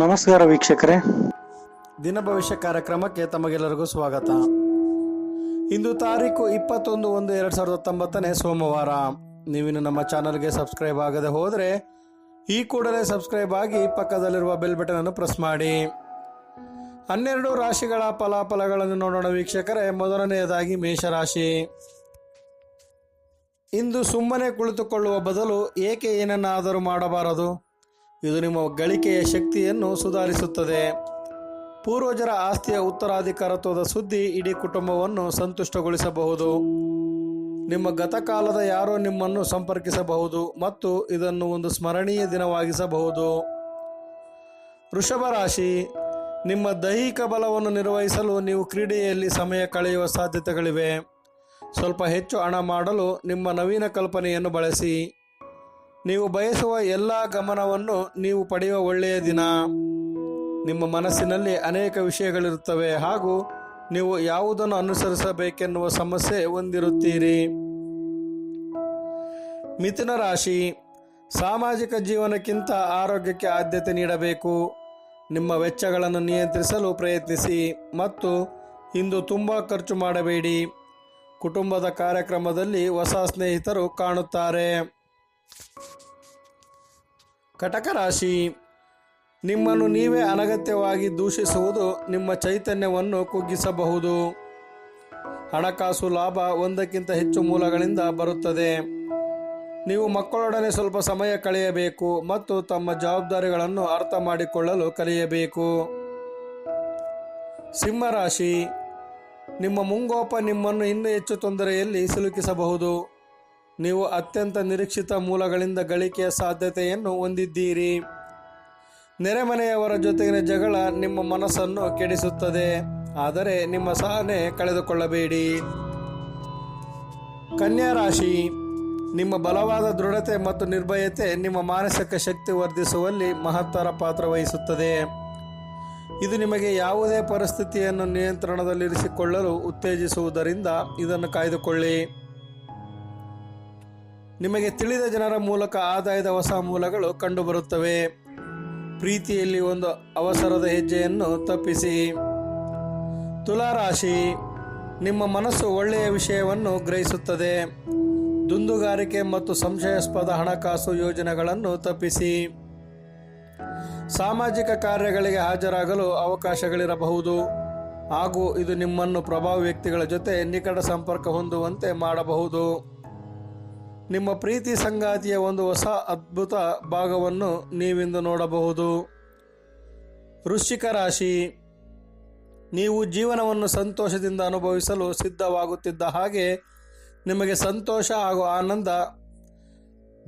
ನಮಸ್ಕಾರ ವೀಕ್ಷಕರೇ. ದಿನ ಭವಿಷ್ಯ ಕಾರ್ಯಕ್ರಮಕ್ಕೆ ತಮಗೆಲ್ಲರಿಗೂ ಸ್ವಾಗತ. ಇಂದು ತಾರೀಕು ಇಪ್ಪತ್ತೊಂದು ಒಂದು ಎರಡು ಸಾವಿರದ ಹತ್ತೊಂಬತ್ತನೇ ಸೋಮವಾರ. ನೀವಿನ್ನು ನಮ್ಮ ಚಾನಲ್ಗೆ ಸಬ್ಸ್ಕ್ರೈಬ್ ಆಗದೆ ಹೋದರೆ ಈ ಕೂಡಲೇ ಸಬ್ಸ್ಕ್ರೈಬ್ ಆಗಿ ಪಕ್ಕದಲ್ಲಿರುವ ಬೆಲ್ ಬಟನ್ ಅನ್ನು ಪ್ರೆಸ್ ಮಾಡಿ. ಹನ್ನೆರಡು ರಾಶಿಗಳ ಫಲಾಫಲಗಳನ್ನು ನೋಡೋಣ ವೀಕ್ಷಕರೇ. ಮೊದಲನೆಯದಾಗಿ ಮೇಷರಾಶಿ. ಇಂದು ಸುಮ್ಮನೆ ಕುಳಿತುಕೊಳ್ಳುವ ಬದಲು ಏಕೆ ಏನನ್ನಾದರೂ ಮಾಡಬಾರದು? ಇದು ನಿಮ್ಮ ಗಳಿಕೆಯ ಶಕ್ತಿಯನ್ನು ಸುಧಾರಿಸುತ್ತದೆ. ಪೂರ್ವಜರ ಆಸ್ತಿಯ ಉತ್ತರಾಧಿಕಾರತ್ವದ ಸುದ್ದಿ ಇಡೀ ಕುಟುಂಬವನ್ನು ಸಂತುಷ್ಟಗೊಳಿಸಬಹುದು. ನಿಮ್ಮ ಗತಕಾಲದ ಯಾರೋ ನಿಮ್ಮನ್ನು ಸಂಪರ್ಕಿಸಬಹುದು ಮತ್ತು ಇದನ್ನು ಒಂದು ಸ್ಮರಣೀಯ ದಿನವಾಗಿಸಬಹುದು. ವೃಷಭ ರಾಶಿ, ನಿಮ್ಮ ದೈಹಿಕ ಬಲವನ್ನು ನಿರ್ವಹಿಸಲು ನೀವು ಕ್ರೀಡೆಯಲ್ಲಿ ಸಮಯ ಕಳೆಯುವ ಸಾಧ್ಯತೆಗಳಿವೆ. ಸ್ವಲ್ಪ ಹೆಚ್ಚು ಹಣ ಮಾಡಲು ನಿಮ್ಮ ನವೀನ ಕಲ್ಪನೆಯನ್ನು ಬಳಸಿ. ನೀವು ಬಯಸುವ ಎಲ್ಲ ಗಮನವನ್ನು ನೀವು ಪಡೆಯುವ ಒಳ್ಳೆಯ ದಿನ. ನಿಮ್ಮ ಮನಸ್ಸಿನಲ್ಲಿ ಅನೇಕ ವಿಷಯಗಳಿರುತ್ತವೆ. ಹಾಗೂ ನೀವು ಯಾವುದನ್ನು ಅನುಸರಿಸಬೇಕೆನ್ನುವ ಸಮಸ್ಯೆ ಹೊಂದಿರುತ್ತೀರಿ. ಮಿಥುನ ರಾಶಿ. ಸಾಮಾಜಿಕ ಜೀವನಕ್ಕಿಂತ ಆರೋಗ್ಯಕ್ಕೆ ಆದ್ಯತೆ ನೀಡಬೇಕು. ನಿಮ್ಮ ವೆಚ್ಚಗಳನ್ನು ನಿಯಂತ್ರಿಸಲು ಪ್ರಯತ್ನಿಸಿ. ಮತ್ತು ಇಂದು ತುಂಬ ಖರ್ಚು ಮಾಡಬೇಡಿ. ಕುಟುಂಬದ ಕಾರ್ಯಕ್ರಮದಲ್ಲಿ ಹೊಸ ಸ್ನೇಹಿತರು ಕಾಣುತ್ತಾರೆ. ಕಟಕ ರಾಶಿ ನಿಮ್ಮನ್ನು ನೀವೇ ಅನಗತ್ಯವಾಗಿ ದೂಷಿಸುವುದು ನಿಮ್ಮ ಚೈತನ್ಯವನ್ನು ಕುಗ್ಗಿಸಬಹುದು. ಹಣಕಾಸು ಲಾಭ ಒಂದಕ್ಕಿಂತ ಹೆಚ್ಚು ಮೂಲಗಳಿಂದ ಬರುತ್ತದೆ. ನೀವು ಮಕ್ಕಳೊಡನೆ ಸ್ವಲ್ಪ ಸಮಯ ಕಳೆಯಬೇಕು ಮತ್ತು ತಮ್ಮ ಜವಾಬ್ದಾರಿಗಳನ್ನು ಅರ್ಥ ಮಾಡಿಕೊಳ್ಳಲು ಕಲಿಯಬೇಕು. ಸಿಂಹರಾಶಿ. ನಿಮ್ಮ ಮುಂಗೋಪ ನಿಮ್ಮನ್ನು ಇನ್ನೂ ಹೆಚ್ಚು ತೊಂದರೆಯಲ್ಲಿ ಸಿಲುಕಿಸಬಹುದು. ನೀವು ಅತ್ಯಂತ ನಿರೀಕ್ಷಿತ ಮೂಲಗಳಿಂದ ಗಳಿಕೆಯ ಸಾಧ್ಯತೆಯನ್ನು ಹೊಂದಿದ್ದೀರಿ. ನೆರೆಮನೆಯವರ ಜೊತೆಗಿನ ಜಗಳ ನಿಮ್ಮ ಮನಸ್ಸನ್ನು ಕೆಡಿಸುತ್ತದೆ. ಆದರೆ ನಿಮ್ಮ ಸಹನೆ ಕಳೆದುಕೊಳ್ಳಬೇಡಿ. ಕನ್ಯಾ ರಾಶಿ, ನಿಮ್ಮ ಬಲವಾದ ದೃಢತೆ ಮತ್ತು ನಿರ್ಭಯತೆ ನಿಮ್ಮ ಮಾನಸಿಕ ಶಕ್ತಿ ವರ್ಧಿಸುವಲ್ಲಿ ಮಹತ್ತರ ಪಾತ್ರ ವಹಿಸುತ್ತದೆ. ಇದು ನಿಮಗೆ ಯಾವುದೇ ಪರಿಸ್ಥಿತಿಯನ್ನು ನಿಯಂತ್ರಣದಲ್ಲಿರಿಸಿಕೊಳ್ಳಲು ಉತ್ತೇಜಿಸುವುದರಿಂದ ಇದನ್ನು ಕಾಯ್ದುಕೊಳ್ಳಿ. ನಿಮಗೆ ತಿಳಿದ ಜನರ ಮೂಲಕ ಆದಾಯದ ಹೊಸ ಮೂಲಗಳು ಕಂಡುಬರುತ್ತವೆ. ಪ್ರೀತಿಯಲ್ಲಿ ಒಂದು ಅವಸರದ ಹೆಜ್ಜೆಯನ್ನು ತಪ್ಪಿಸಿ. ತುಲಾರಾಶಿ, ನಿಮ್ಮ ಮನಸ್ಸು ಒಳ್ಳೆಯ ವಿಷಯವನ್ನು ಗ್ರಹಿಸುತ್ತದೆ. ದುಂದುಗಾರಿಕೆ ಮತ್ತು ಸಂಶಯಾಸ್ಪದ ಹಣಕಾಸು ಯೋಜನೆಗಳನ್ನು ತಪ್ಪಿಸಿ. ಸಾಮಾಜಿಕ ಕಾರ್ಯಗಳಿಗೆ ಹಾಜರಾಗಲು ಅವಕಾಶಗಳಿರಬಹುದು. ಹಾಗೂ ಇದು ನಿಮ್ಮನ್ನು ಪ್ರಭಾವಿ ವ್ಯಕ್ತಿಗಳ ಜೊತೆ ನಿಕಟ ಸಂಪರ್ಕ ಹೊಂದುವಂತೆ ಮಾಡಬಹುದು. ನಿಮ್ಮ ಪ್ರೀತಿ ಸಂಗಾತಿಯ ಒಂದು ಹೊಸ ಅದ್ಭುತ ಭಾಗವನ್ನು ನೀವಿಂದು ನೋಡಬಹುದು. ವೃಶ್ಚಿಕ ರಾಶಿ, ನೀವು ಜೀವನವನ್ನು ಸಂತೋಷದಿಂದ ಅನುಭವಿಸಲು ಸಿದ್ಧವಾಗುತ್ತಿದ್ದ ಹಾಗೆ ನಿಮಗೆ ಸಂತೋಷ ಹಾಗೂ ಆನಂದ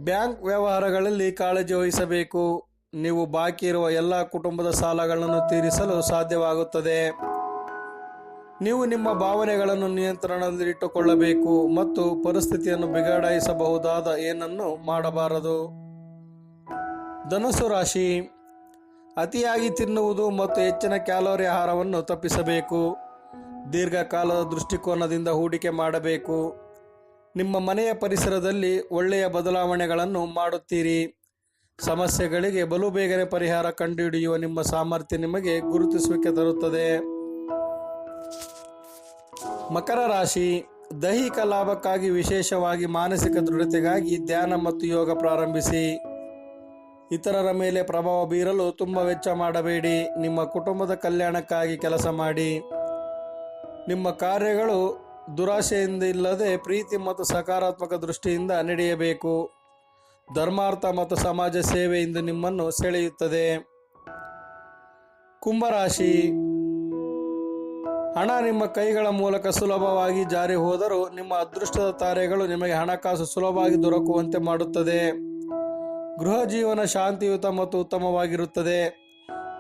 ಬ್ಯಾಂಕ್ ವ್ಯವಹಾರಗಳಲ್ಲಿ ಕಾಳಜಿ ವಹಿಸಬೇಕು. ನೀವು ಬಾಕಿ ಇರುವ ಎಲ್ಲ ಕುಟುಂಬದ ಸಾಲಗಳನ್ನು ತೀರಿಸಲು ಸಾಧ್ಯವಾಗುತ್ತದೆ. ನೀವು ನಿಮ್ಮ ಭಾವನೆಗಳನ್ನು ನಿಯಂತ್ರಣದಲ್ಲಿಟ್ಟುಕೊಳ್ಳಬೇಕು ಮತ್ತು ಪರಿಸ್ಥಿತಿಯನ್ನು ಬಿಗಡಾಯಿಸಬಹುದಾದ ಏನನ್ನು ಮಾಡಬಾರದು. ಧನಸ್ಸು ರಾಶಿ, ಅತಿಯಾಗಿ ತಿನ್ನುವುದು ಮತ್ತು ಹೆಚ್ಚಿನ ಕ್ಯಾಲೋರಿ ಆಹಾರವನ್ನು ತಪ್ಪಿಸಬೇಕು. ದೀರ್ಘಕಾಲದ ದೃಷ್ಟಿಕೋನದಿಂದ ಹೂಡಿಕೆ ಮಾಡಬೇಕು. ನಿಮ್ಮ ಮನೆಯ ಪರಿಸರದಲ್ಲಿ ಒಳ್ಳೆಯ ಬದಲಾವಣೆಗಳನ್ನು ಮಾಡುತ್ತೀರಿ. ಸಮಸ್ಯೆಗಳಿಗೆ ಬಲು ಬೇಗನೆ ಪರಿಹಾರ ಕಂಡುಹಿಡಿಯುವ ನಿಮ್ಮ ಸಾಮರ್ಥ್ಯ ನಿಮಗೆ ಗುರುತಿಸುವಿಕೆ ತರುತ್ತದೆ. ಮಕರ ರಾಶಿ, ದೈಹಿಕ ಲಾಭಕ್ಕಾಗಿ ವಿಶೇಷವಾಗಿ ಮಾನಸಿಕ ದೃಢತೆಗಾಗಿ ಧ್ಯಾನ ಮತ್ತು ಯೋಗ ಪ್ರಾರಂಭಿಸಿ. ಇತರರ ಮೇಲೆ ಪ್ರಭಾವ ಬೀರಲು ತುಂಬ ವೆಚ್ಚ ಮಾಡಬೇಡಿ. ನಿಮ್ಮ ಕುಟುಂಬದ ಕಲ್ಯಾಣಕ್ಕಾಗಿ ಕೆಲಸ ಮಾಡಿ. ನಿಮ್ಮ ಕಾರ್ಯಗಳು ದುರಾಶೆಯಿಂದ ಇಲ್ಲದೆ ಪ್ರೀತಿ ಮತ್ತು ಸಕಾರಾತ್ಮಕ ದೃಷ್ಟಿಯಿಂದ ನಡೆಯಬೇಕು. ಧರ್ಮಾರ್ಥ ಮತ್ತು ಸಮಾಜ ಸೇವೆಯಿಂದ ನಿಮ್ಮನ್ನು ಸೆಳೆಯುತ್ತದೆ. ಕುಂಭರಾಶಿ ಹಣ ನಿಮ್ಮ ಕೈಗಳ ಮೂಲಕ ಸುಲಭವಾಗಿ ಜಾರಿ ಹೋದರೂ ನಿಮ್ಮ ಅದೃಷ್ಟದ ತಾರೆಗಳು ನಿಮಗೆ ಹಣಕಾಸು ಸುಲಭವಾಗಿ ದೊರಕುವಂತೆ ಮಾಡುತ್ತದೆ. ಗೃಹ ಜೀವನ ಶಾಂತಿಯುತ ಮತ್ತು ಉತ್ತಮವಾಗಿರುತ್ತದೆ.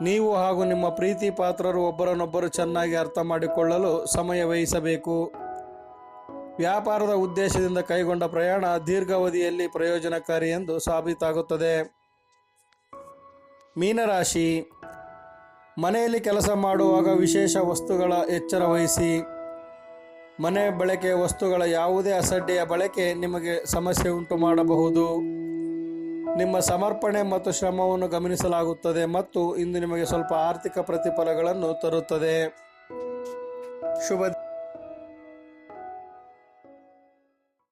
ನೀವು ಹಾಗೂ ನಿಮ್ಮ ಪ್ರೀತಿ ಪಾತ್ರರು ಒಬ್ಬರನ್ನೊಬ್ಬರು ಚೆನ್ನಾಗಿ ಅರ್ಥ ಮಾಡಿಕೊಳ್ಳಲು ಸಮಯ ವಹಿಸಬೇಕು. ವ್ಯಾಪಾರದ ಉದ್ದೇಶದಿಂದ ಕೈಗೊಂಡ ಪ್ರಯಾಣ ದೀರ್ಘಾವಧಿಯಲ್ಲಿ ಪ್ರಯೋಜನಕಾರಿ ಎಂದು ಸಾಬೀತಾಗುತ್ತದೆ. ಮೀನರಾಶಿ ಮನೆಯಲ್ಲಿ ಕೆಲಸ ಮಾಡುವಾಗ ವಿಶೇಷ ವಸ್ತುಗಳ ಎಚ್ಚರ ವಹಿಸಿ. ಮನೆ ಬಳಕೆ ವಸ್ತುಗಳ ಯಾವುದೇ ಅಸಡ್ಡೆಯ ಬಳಕೆ ನಿಮಗೆ ಸಮಸ್ಯೆ ಉಂಟು ಮಾಡಬಹುದು. ನಿಮ್ಮ ಸಮರ್ಪಣೆ ಮತ್ತು ಶ್ರಮವನ್ನು ಗಮನಿಸಲಾಗುತ್ತದೆ ಮತ್ತು ಇಂದು ನಿಮಗೆ ಸ್ವಲ್ಪ ಆರ್ಥಿಕ ಪ್ರತಿಫಲಗಳನ್ನು ತರುತ್ತದೆ. ಶುಭ